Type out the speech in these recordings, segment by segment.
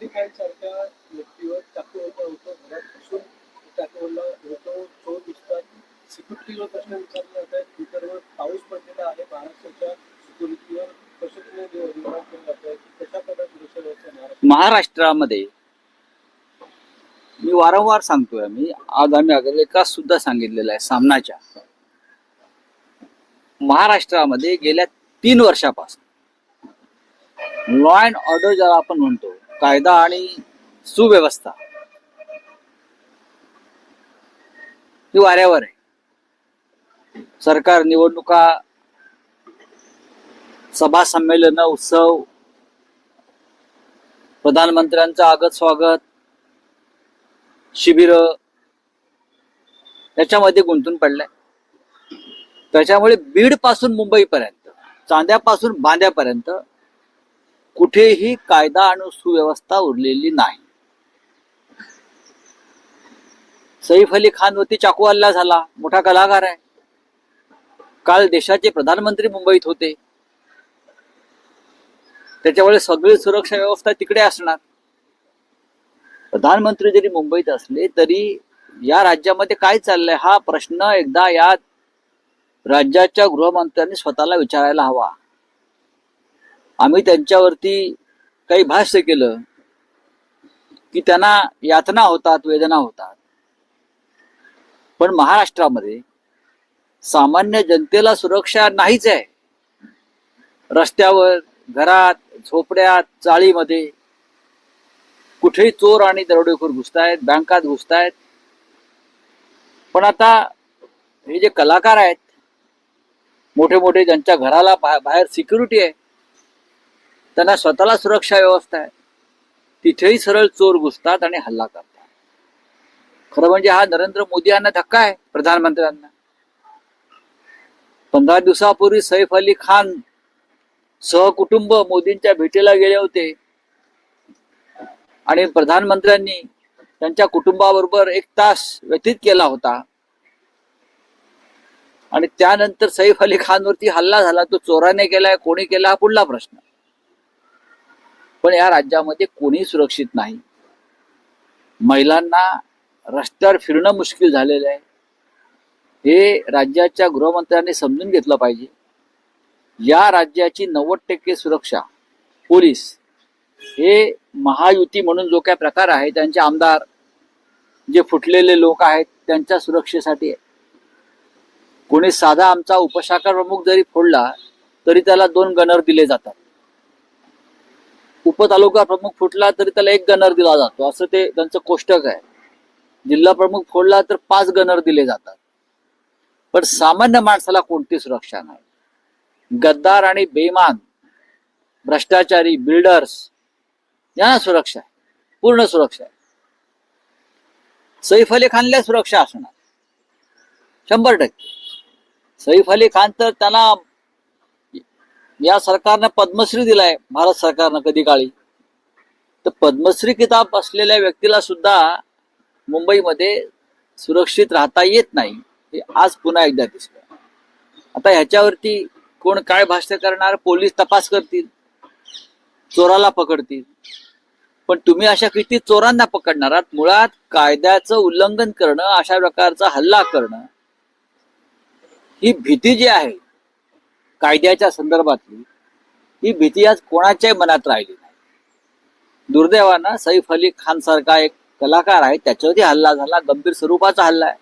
अली खान सारख्या व्यक्तीवर चाकूवरला होतो घरात बसून चाकूवरला होतो तो दिसतात सिक्युरिटीवर प्रश्न विचारले जात आहेत. ट्विटरवर पाऊस पडलेला आहे महाराष्ट्राच्या सिक्युरिटीवर कसं तुम्ही रिमार्क केलं जात आहे. की कशा प्रकारे सुरक्षा व्यवस्था महाराष्ट्र महाराष्ट्रामध्ये मी वारंवार सांगतोय मी आज आम्ही अग्रलेखात सुद्धा सांगितलेलं आहे सामनाच्या. महाराष्ट्रामध्ये गेल्या तीन वर्षापासून लॉ अँड ऑर्डर ज्याला आपण म्हणतो कायदा आणि सुव्यवस्था. ही वाऱ्यावर आहे. सरकार निवडणुका सभा संमेलन उत्सव प्रधानमंत्र्यांचं आगत स्वागत शिबिर त्याच्यामध्ये गुंतून पडलंय. त्याच्यामुळे बीडपासून मुंबईपर्यंत चांद्यापासून बांद्यापर्यंत कुठेही कायदा आणि सुव्यवस्था उरलेली नाही. सैफ अली खान वरती चाकू हल्ला झाला. मोठा कलाकार आहे. काल देशाचे प्रधानमंत्री मुंबईत होते. त्याच्यामुळे सगळी सुरक्षा व्यवस्था तिकडे असणार. प्रधानमंत्री जरी मुंबईत असले तरी या राज्यामध्ये काय चाललंय हा प्रश्न एकदा या राज्याच्या गृहमंत्र्यांनी स्वतःला विचारायला हवा. आम्ही त्यांच्यावरती काही भाष्य केलं की त्यांना यातना होतात वेदना होतात. पण महाराष्ट्रामध्ये सामान्य जनतेला सुरक्षा नाहीच आहे. रस्त्यावर घरात झोपड्यात चाळीमध्ये कुठेही चोर आणि दरोडेखोर घुसतायत बँकात घुसतायत. पण आता हे जे कलाकार आहेत मोठे मोठे ज्यांच्या घराला बाहेर सिक्युरिटी आहे त्यांना स्वतःला सुरक्षा व्यवस्था आहे. तिथेही सरळ चोर घुसतात आणि हल्ला करतात. खरं म्हणजे हा नरेंद्र मोदी यांना धक्का आहे प्रधानमंत्र्यांना. पंधरा दिवसापूर्वी सैफ अली खान सहकुटुंब मोदींच्या भेटीला गेले होते. आणि प्रधानमंत्र्यांनी त्यांच्या कुटुंबाबरोबर एक तास व्यतीत केला होता. आणि त्यानंतर सैफ अली खानवरती हल्ला झाला तो चोराने केलाय कोणी केला हा पुढला प्रश्न. पण या राज्यामध्ये कोणी सुरक्षित नाही. महिलांना रस्त्यावर फिरणं मुश्किल झालेलं आहे. हे राज्याच्या गृहमंत्र्यांनी समजून घेतलं पाहिजे. या राज्याची नव्वद टक्के सुरक्षा पोलीस हे महायुती म्हणून जो काय प्रकार आहे त्यांचे आमदार जे फुटलेले लोक आहेत त्यांच्या सुरक्षेसाठी आहे कोणी साधा आमचा उपशाखा प्रमुख जरी फोडला तरी त्याला दोन गनर दिले जातात. उपतालुका प्रमुख फुटला तरी त्याला एक गनर दिला जातो. असं ते त्यांचं कोष्टक आहे. जिल्हा प्रमुख फोडला तर पाच गनर दिले जातात. पण सामान्य माणसाला कोणती सुरक्षा नाही? गद्दार आणि बेमान भ्रष्टाचारी बिल्डर्स यांना सुरक्षा आहे. पूर्ण सुरक्षा आहे. सैफ अली खानला सुरक्षा असणार. शंभर टक्के. सैफ अली खान तर त्यांना या सरकारनं पद्मश्री दिलाय भारत सरकारनं कधी काळी. तर पद्मश्री किताब असलेल्या व्यक्तीला सुद्धा मुंबईमध्ये सुरक्षित राहता येत नाही हे आज पुन्हा एकदा दिसलं आता ह्याच्यावरती कोण काय भाष्य करणार? पोलीस तपास करतील चोराला पकडतील. पण तुम्ही अशा किती चोरांना पकडणार आहात? मुळात कायद्याचं उल्लंघन करणं अशा प्रकारचा हल्ला करणं ही भीती जी आहे कायद्याच्या संदर्भातली ही भीती आज कोणाच्याही मनात राहिली नाही. दुर्दैवानं सैफ अली खान सारखा एक कलाकार आहे त्याच्यावरती हल्ला झाला गंभीर स्वरूपाचा हल्ला आहे.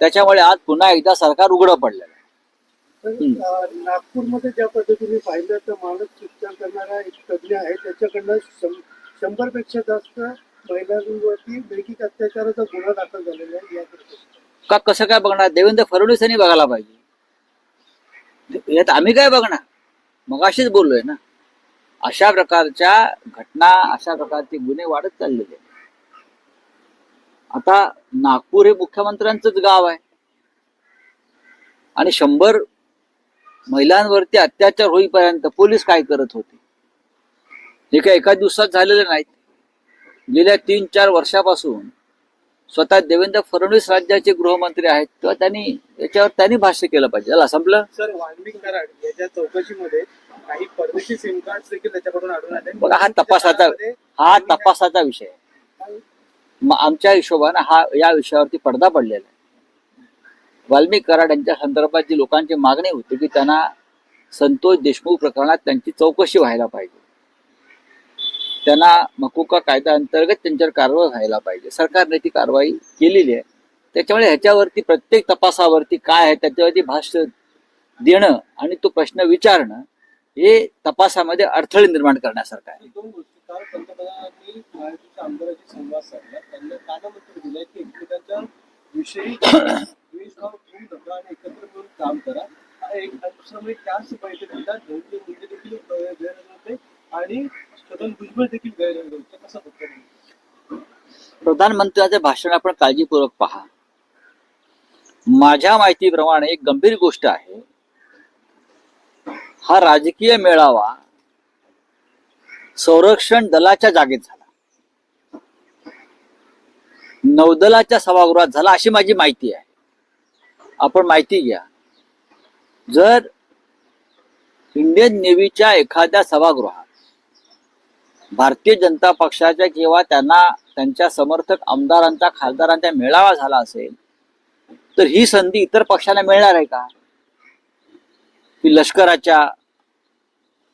त्याच्यामुळे आज पुन्हा एकदा सरकार उघडं पडलेलं आहे. नागपूरमध्ये ज्या पद्धतीने पाहिलं तर मानस उपचार करणारा एक तज्ज्ञ आहे त्याच्याकडनं शं- शंभरपेक्षा जास्त महिलांवरती लैंगिक अत्याचाराचा गुन्हा दाखल झालेला आहे या का कसं काय बघणार? देवेंद्र फडणवीस यांनी बघायला पाहिजे. यात आम्ही काय बघणार? मगाशीच बोललोय ना. अशा प्रकारच्या घटना अशा प्रकारचे गुन्हे वाढत चाललेले आता नागपूर हे मुख्यमंत्र्यांचंच गाव आहे. आणि शंभर महिलांवरती अत्याचार होईपर्यंत पोलीस काय करत होते? हे काय एका दिवसात झालेले नाहीत. गेल्या तीन चार वर्षापासून स्वतः देवेंद्र फडणवीस राज्याचे गृहमंत्री आहेत तेव्हा त्यांनी याच्यावर त्यांनी भाष्य केलं पाहिजे. याला संपलं? सर वाल्मिक कराड याच्या चौकशीमध्ये काही परदेशी सिम कार्ड देखील त्याच्याकडून आढळून आले. बघा, हा तपासाचा- हा तपासाचा विषय आहे. आमच्या हिशोबानं हा या विषयावरती पडदा पडलेला आहे. वाल्मिक कराड यांच्या संदर्भात जी लोकांची मागणी होती की त्यांना संतोष देशमुख प्रकरणात त्यांची चौकशी व्हायला पाहिजे. त्यांना मकुका कायदा अंतर्गत त्यांच्यावर कारवाई व्हायला पाहिजे. सरकारने ती कारवाई केलेली आहे. त्याच्यामुळे ह्याच्यावरती प्रत्येक तपासावरती काय आहे त्याच्यावरती भाष्य देणं आणि तो प्रश्न विचारणं हे तपासामध्ये अडथळे निर्माण करण्यासारखं आहे. काम करा. एक आणि छगन भुजबळ देखील गैरहजर होते प्रधानमंत्र्यांचे भाषण आपण काळजीपूर्वक पहा. माझ्या माहितीप्रमाणे एक गंभीर गोष्ट आहे. हा राजकीय मेळावा संरक्षण दलाच्या जागेत झाला. नौदलाच्या सभागृहात झाला अशी माझी माहिती आहे. आपण माहिती घ्या. जर इंडियन नेव्हीच्या एखाद्या सभागृहात भारतीय जनता पक्षाच्या किंवा त्यांना त्यांच्या समर्थक आमदारांचा खासदारांचा मेळावा झाला असेल तर ही संधी इतर पक्षांना मिळणार आहे का? की लष्कराच्या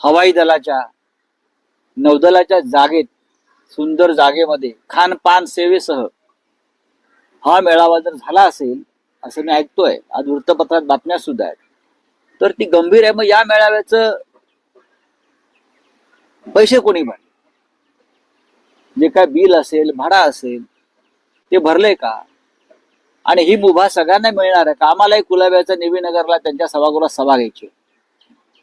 हवाई दलाच्या नौदलाच्या जागेत सुंदर जागेमध्ये खानपान सेवेसह हा मेळावा जर झाला असेल असं मी ऐकतोय. आज वृत्तपत्रात बातम्या सुद्धा आहेत. तर ती गंभीर आहे. मग या मेळाव्याचं पैसे कोणी भरले जे काय बिल असेल भाडा असेल ते भरले का? आणि ही मुभा सगळ्यांना मिळणार आहे का? आम्हालाही कुलाब्याचा नेवीनगरला त्यांच्या सभागृहात सभा घ्यायची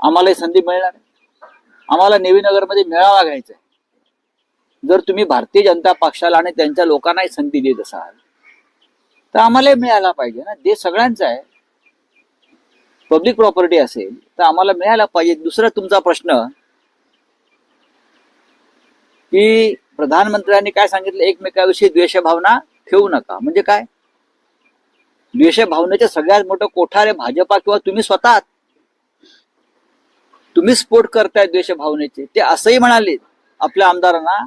आम्हालाही संधी मिळणार आम्हाला नेवीनगरमध्ये मेळावा घ्यायचा आहे. जर तुम्ही भारतीय जनता पक्षाला आणि त्यांच्या लोकांनाही संधी देत असाल तर आम्हालाही मिळायला पाहिजे ना? देश सगळ्यांचा आहे. पब्लिक प्रॉपर्टी असेल तर आम्हाला मिळायला पाहिजे. दुसरा तुमचा प्रश्न की प्रधानमंत्र्यांनी काय सांगितलं? एकमेकाविषयी द्वेषभावना ठेवू नका. म्हणजे काय? द्वेषभावनेचे सगळ्यात मोठं कोठार आहे भाजपा किंवा तुम्ही स्वतः तुम्ही स्फोट करताय द्वेषभावनेचे. ते असंही म्हणाले आपल्या आमदारांना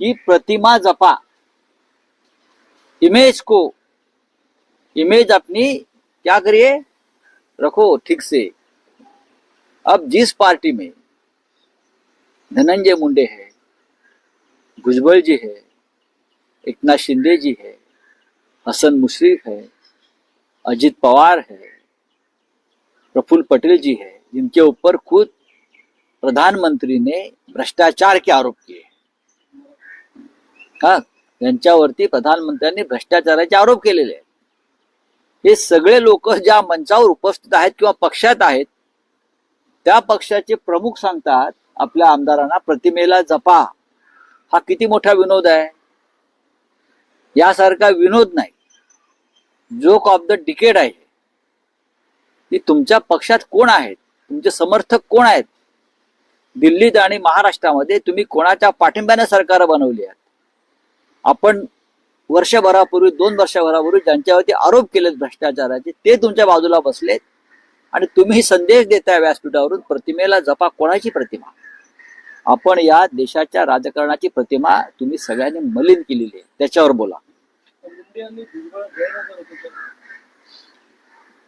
की प्रतिमा जपा. इमेज को. इमेज अपनी क्या करिए रखो ठीक से. अब जिस पार्टी में धनंजय मुंडे है भुजबल जी है एकनाथ शिंदे जी है हसन मुशरीफ है अजित पवार है प्रफुल्ल पटेल जी है जिनके ऊपर खुद प्रधानमंत्री ने भ्रष्टाचार के आरोप किए हा यांच्यावरती प्रधानमंत्र्यांनी भ्रष्टाचाराचे आरोप केलेले आहेत. हे सगळे लोक ज्या मंचावर उपस्थित आहेत किंवा पक्षात आहेत त्या पक्षाचे प्रमुख सांगतात आपल्या आमदारांना प्रतिमेला जपा. हा किती मोठा विनोद आहे? यासारखा विनोद नाही. जोक ऑफ द डिकेड आहे. की तुमच्या पक्षात कोण आहेत? तुमचे समर्थक कोण आहेत? दिल्लीत आणि महाराष्ट्रामध्ये तुम्ही कोणाच्या पाठिंब्याने सरकार बनवली आहेत? आपण वर्षभरापूर्वी दोन वर्षभरापूर्वी ज्यांच्यावरती आरोप केलेत भ्रष्टाचाराचे ते तुमच्या बाजूला बसलेत आणि तुम्ही संदेश देताय व्यासपीठावरून प्रतिमेला जपा कोणाची प्रतिमा? आपण या देशाच्या राजकारणाची प्रतिमा तुम्ही सगळ्यांनी मलिन केलेली आहे. त्याच्यावर बोला.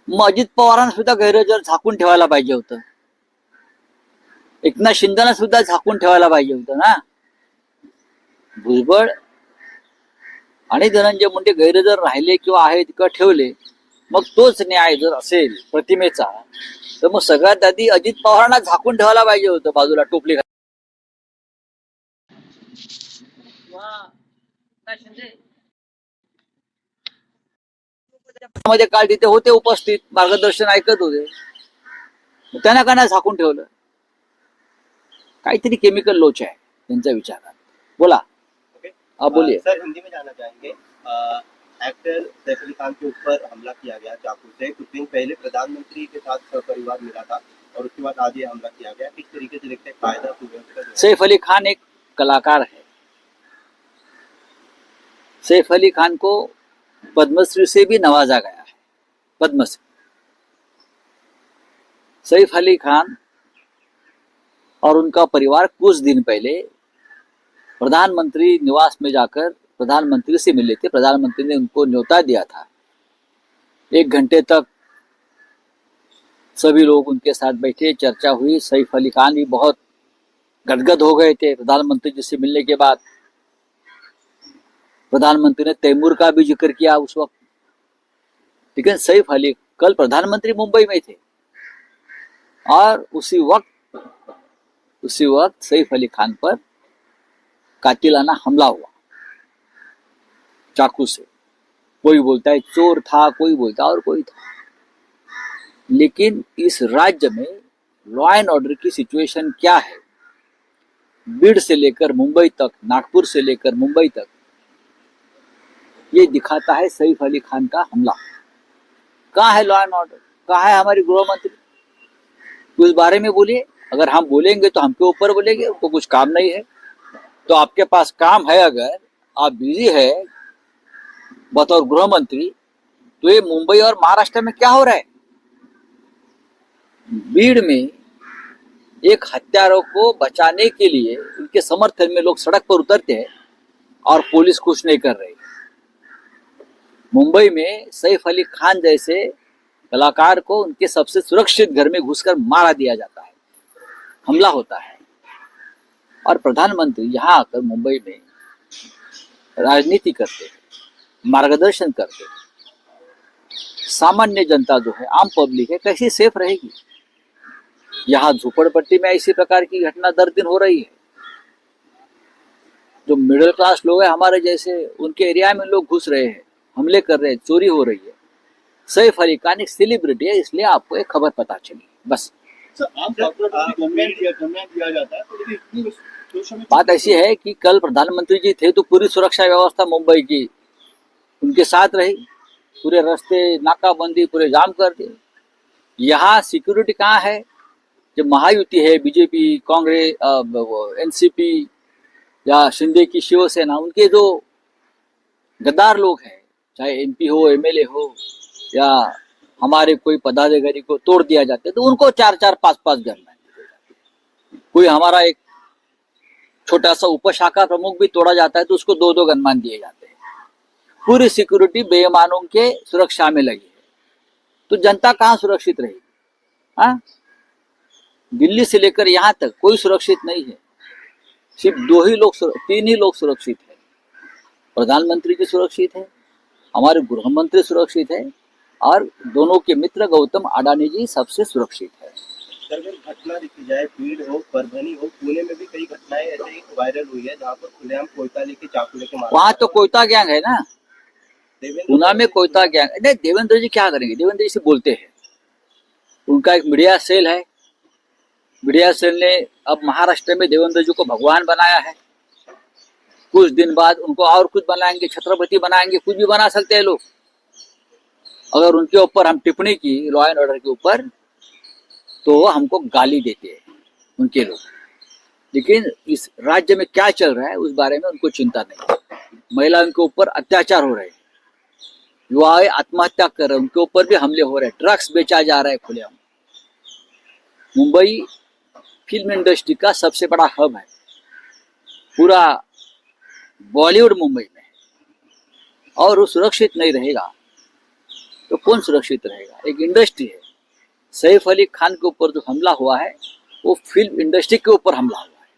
मग अजित पवारांना सुद्धा गैरहजर झाकून ठेवायला पाहिजे होतं. एकनाथ शिंदेना सुद्धा झाकून ठेवायला पाहिजे होतं ना. भुजबळ आणि धनंजय मुंडे गैरहजर राहिले किंवा आहेत किंवा ठेवले मग तोच न्याय जर असेल प्रतिमेचा तर मग सगळ्यात आधी अजित पवारांना झाकून ठेवायला पाहिजे होतं बाजूला टोपली मध्ये काल तिथे होते उपस्थित मार्गदर्शन ऐकत होते. त्यांना का नाही झाकून ठेवलं. काहीतरी केमिकल लोच आहे त्यांच्या विचारात. बोला. ओके आप बोलिए सर हिंदी में चाहेंगे. एक्टर सैफ अली खान के ऊपर हमला किया गया चाकू से। कुछ दिन पहले प्रधानमंत्री के साथ परिवार मिला था और उसके बाद आज ये हमला किया गया। किस तरीके से देखते हैं कायदा सुव्यवस्था जो सैफ अली खान एक कलाकार है। सैफ अली खान को पद्मश्री से भी नवाजा गया है। पद्मश्री। सैफ अली खान और उनका परिवार कुछ दिन पहले प्रधानमंत्री निवास में जाकर प्रधानमंत्री से मिले थे। प्रधानमंत्री ने उनको न्योता दिया था। एक घंटे तक सभी लोग उनके साथ बैठे, चर्चा हुई। सैफ अली खान भी बहुत गदगद हो गए थे प्रधानमंत्री जी से मिलने के बाद। प्रधानमंत्री ने तैमूर का भी ज़िक्र किया उस वक्त। लेकिन सईफ अली कल प्रधानमंत्री मुंबई में थे। और उसी वक्त उसी वक्त सईफ अली खान पर कातिलाना हमला हुआ। चाकू से। कोई बोलता है, चोर था, कोई बोलता है, और कोई था। लेकिन इस राज्य में लॉ एंड ऑर्डर की सिचुएशन क्या है? बीड़ से लेकर मुंबई तक, नागपुर से लेकर मुंबई तक ये दिखाता है सईफ अली खान का हमला। कहाँ है लॉ एंड ऑर्डर कहाँ है हमारी गृह मंत्री? उस बारे में बोलिए। अगर हम बोलेंगे तो हमके ऊपर बोलेंगे उनको कुछ काम नहीं है। तो आपके पास काम है अगर आप बिज़ी है, बतौर गृह मंत्री तो ये मुंबई और महाराष्ट्र में क्या हो रहा है? भीड़ में एक हत्यारों को बचाने के लिए उनके समर्थन में लोग सड़क पर उतरते हैं और पुलिस कुछ नहीं कर रही। मुंबई में सैफ अली खान जैसे कलाकार को उनके सबसे सुरक्षित घर में घुसकर मारा दिया जाता है, हमला होता है। और प्रधानमंत्री यहाँ आकर मुंबई में राजनीति करते, मार्गदर्शन करते। सामान्य जनता जो है, आम पब्लिक है, कैसी सेफ़ रहेगी? यहाँ झोपड़पट्टी में ऐसी प्रकार की घटना दर दिन हो रही है। जो मिडिल क्लास लोग हैं हमारे जैसे, उनके एरिया में लोग घुस रहे हैं। हमले कर रहे हैं चोरी हो रही है। सैफ अली खान एक सेलिब्रिटी है इसलिए आपको एक खबर पता चली। बस। है तो बात ऐसी है कि कल प्रधानमंत्री जी थे तो पूरी सुरक्षा व्यवस्था मुंबई की उनके साथ रही। पूरे रास्ते नाकाबंदी पूरे जाम कर दिए। यहाँ सिक्योरिटी कहाँ है? जब महायुति है बीजेपी कांग्रेस एनसीपी या शिंदे की शिवसेना उनके जो गद्दार लोग हैं चाहे एमपी हो एमएलए हो, या हमारे कोई पदाधिकारी को तोड़ दिया जाता है तो उनको चार चार, पाँच पाँच गन कोई हमारा एक छोटा सा उपशाखा प्रमुख भी तोड़ा जाता है तो उसको दो दो गनमान दिए जाते हैं। पूरी सिक्योरिटी बेईमानों के सुरक्षा में लगी है। तो जनता कहाँ सुरक्षित रहेगी? हाँ? दिल्ली से लेकर यहाँ तक कोई सुरक्षित नहीं है। सिर्फ़ दो ही लोग तीन ही लोग सुरक्षित है। प्रधानमंत्री जी सुरक्षित है। हमारे गृह मंत्री सुरक्षित है और दोनों के मित्र गौतम अडानी जी सबसे सुरक्षित है। घटना देखी जाए भीड़ हो परभनी हो पुणे में भी कई घटनाएँ ऐसे ही वायरल हुई है जहाँ पर खुलेआम कोयता लेके चाकू लेके मारा वहाँ तो कोयता गैंग है ना? देवेंद्र में कोयता गैंग। नहीं देवेंद्र जी क्या करेंगे? देवेंद्र जी से बोलते हैं। उनका एक मीडिया सेल है। मीडिया सेल ने अब महाराष्ट्र में देवेंद्र जी को भगवान बनाया है। कुछ दिन बाद उनको और कुछ बनाएँगे, छत्रपति बनाएँगे, कुछ भी बना सकते हैं लोग। अगर उनके ऊपर हम टिप्पणी की लॉ एंड ऑर्डर के ऊपर तो हमको गाली देते हैं उनके लोग। लेकिन इस राज्य में क्या चल रहा है, उस बारे में उनको चिंता नहीं महिलाओं के ऊपर अत्याचार हो रहे हैं। युवाएँ आत्महत्या कर रहे हैं। उनके ऊपर भी हमले हो रहे हैं। ड्रग्स बेचा जा रहा है खुलेआम मुंबई फ़िल्म इंडस्ट्री का सबसे बड़ा हब है। पूरा बॉलीवुड मुंबई में और वो सुरक्षित नहीं रहेगा तो कौन सुरक्षित रहेगा? एक इंडस्ट्री है। सैफ अली खान के ऊपर जो हमला हुआ है, वो फ़िल्म इंडस्ट्री के ऊपर हमला हुआ है।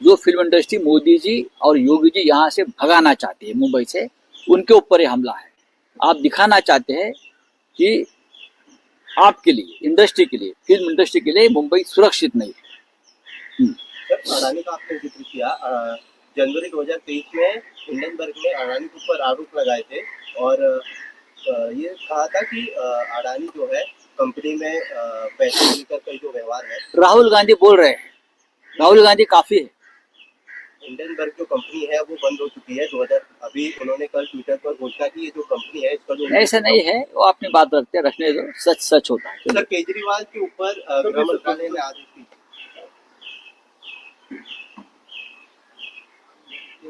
जो फ़िल्म इंडस्ट्री मोदी जी और योगी जी यहाँ से भगाना चाहते हैं, मुंबई से, उनके ऊपर ये हमला है। आप दिखाना चाहते हैं कि आपके लिए, इंडस्ट्री के लिए, फ़िल्म इंडस्ट्री के लिए मुंबई सुरक्षित नहीं है। जनवरी 2023 में हिंडनबर्ग ने अडानी के ऊपर आरोप लगाए थे और ये कहा था कि अडानी जो है कंपनी में पैसे लेकर कई जो व्यवहार है। राहुल गांधी बोल रहे हैं। राहुल गांधी काफ़ी है। हिंडनबर्ग जो कंपनी है वो बंद हो चुकी है 2000 अभी उन्होंने कल ट्विटर पर घोषणा की ये जो कंपनी है इसका जो ऐसा नहीं है। वो अपनी बात रखते हैं रखने दो। सच सच होता है। सर केजरीवाल के ऊपर गृह मंत्रालय ने आदेश दी